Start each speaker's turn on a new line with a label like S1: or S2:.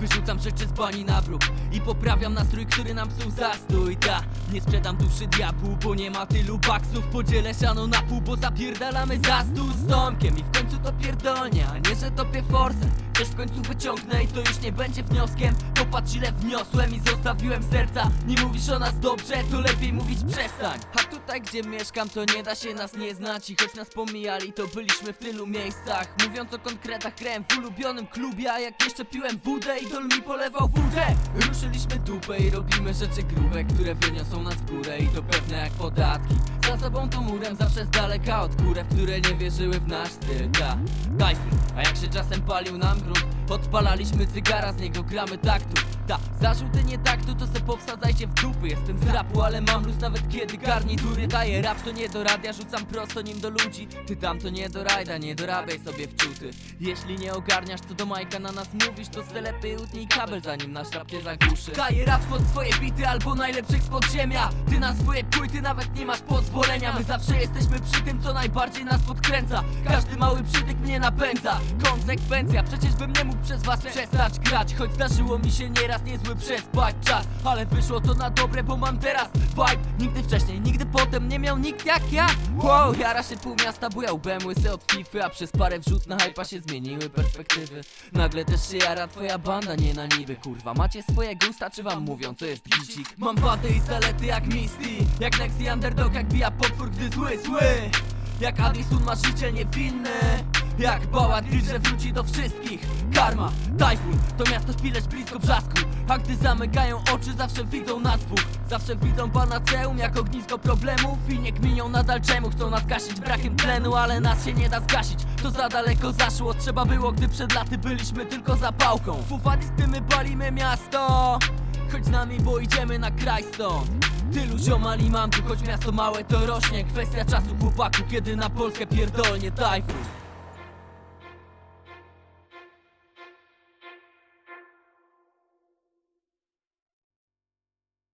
S1: Wyrzucam rzeczy z bani na bruk I poprawiam nastrój, który nam psuł zastój. Ta, nie sprzedam duszy diabłu, bo nie ma tylu baksów. Podzielę siano na pół, bo zapierdalamy za stół z Tomkiem I w końcu to pierdolnie, a nie, że topie forsę. Też w końcu wyciągnę i to już nie będzie wnioskiem. Popatrz ile wniosłem i zostawiłem serca. Nie mówisz o nas dobrze, to lepiej mówić przestań tutaj gdzie mieszkam to nie da się nas nie znać. I choć nas pomijali to byliśmy w tylu miejscach. Mówiąc o konkretach grałem w ulubionym klubie A jak jeszcze piłem wódę i dol mi polewał wódę. Ruszyliśmy dupę i robimy rzeczy grube Które wyniosą nas w górę i to pewne jak podatki. Za sobą to murem zawsze z daleka od kurew Które nie wierzyły w nasz styl, ta Tajfun, a jak się czasem palił nam grunt Odpalaliśmy cygara, z niego gramy taktu Ta, zarzuty nie taktu to se powsadzajcie w dupy. Jestem z rapu, ale mam luz nawet kiedy garnitury daję Rap to nie do radia, rzucam prosto nim do ludzi. Ty tam to nie do rajda, nie dorabiaj sobie wczuty Jeśli nie ogarniasz co do Majka na nas mówisz To se lepiej utnij kabel zanim nasz rap cię zagłuszy Daję rap pod swoje bity albo najlepszych z podziemia. Ty na swoje płyty nawet nie masz pozwolenia. My zawsze jesteśmy przy tym co najbardziej nas podkręca. Każdy mały przytyk mnie napędza. Konsekwencja, przecież bym nie mógł przez was przestać grać. Choć zdarzyło mi się nieraz niezły przespać czas. Ale wyszło to na dobre, bo mam teraz vibe. Nigdy wcześniej, nigdy potem nie miał nikt jak ja. Wow, jara się pół miasta bujał bębły se od fify A przez parę wrzut na hypa się zmieniły perspektywy. Nagle też się jara twoja banda, nie na niby Kurwa, macie swoje gusta, czy wam mówią co jest gicik? Mam wady i zalety jak Misty. Jak Nexy Underdog, jak bija potwór, gdy zły, zły. Jak Addison ma życie niewinne jak bała że wróci do wszystkich. Karma, tajfun, to miasto szpileć blisko brzasku. A gdy zamykają oczy zawsze widzą nas dwóch. Zawsze widzą panaceum jak ognisko problemów I nie kminią nadal czemu. Chcą nas gasić brakiem tlenu Ale nas się nie da zgasić, to za daleko zaszło Trzeba było gdy przed laty byliśmy tylko zapałką. Fufadis gdy my palimy miasto Chodź z nami, bo idziemy na kraj stąd. Tylu ziomali mam tu, choć miasto małe to rośnie. Kwestia czasu chłopaku, kiedy na Polskę pierdolnie tajfun